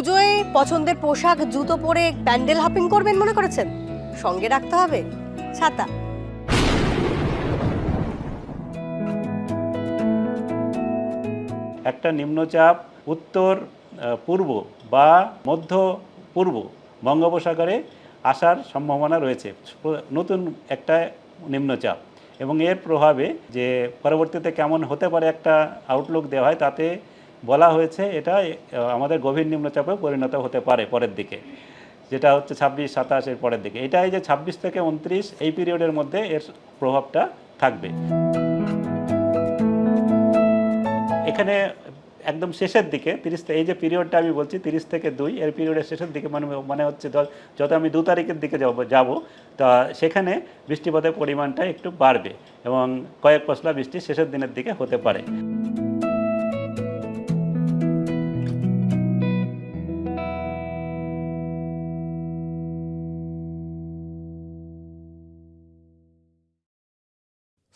পুজোয় পছন্দের পোশাক, জুতো পরে প্যান্ডেল হপিং করবেন মনে করেছেন? সঙ্গে রাখতে হবে ছাতা। একটা নিম্নচাপ উত্তর পূর্ব বা মধ্য পূর্ব বঙ্গোপসাগরে আসার সম্ভাবনা রয়েছে। নতুন একটা নিম্নচাপ এবং এর প্রভাবে যে পরবর্তীতে কেমন হতে পারে একটা আউটলুক দেওয়া হয় তাতে বলা হয়েছে এটা আমাদের গভীর নিম্নচাপে পরিণত হতে পারে পরের দিকে, যেটা হচ্ছে ছাব্বিশ সাতাশের পরের দিকে। এটা এই যে ছাব্বিশ থেকে উনত্রিশ, এই পিরিয়ডের মধ্যে এর প্রভাবটা থাকবে। এখানে একদম শেষের দিকে, তিরিশ এই যে পিরিয়ডটা আমি বলছি, তিরিশ থেকে দুই, এর পিরিয়ডের শেষের দিকে মানে মানে হচ্ছে ধর- যত আমি দু তারিখের দিকে যাব যাব, তা সেখানে বৃষ্টিপাতের পরিমাণটা একটু বাড়বে এবং কয়েক পশলা বৃষ্টি শেষের দিনের দিকে হতে পারে।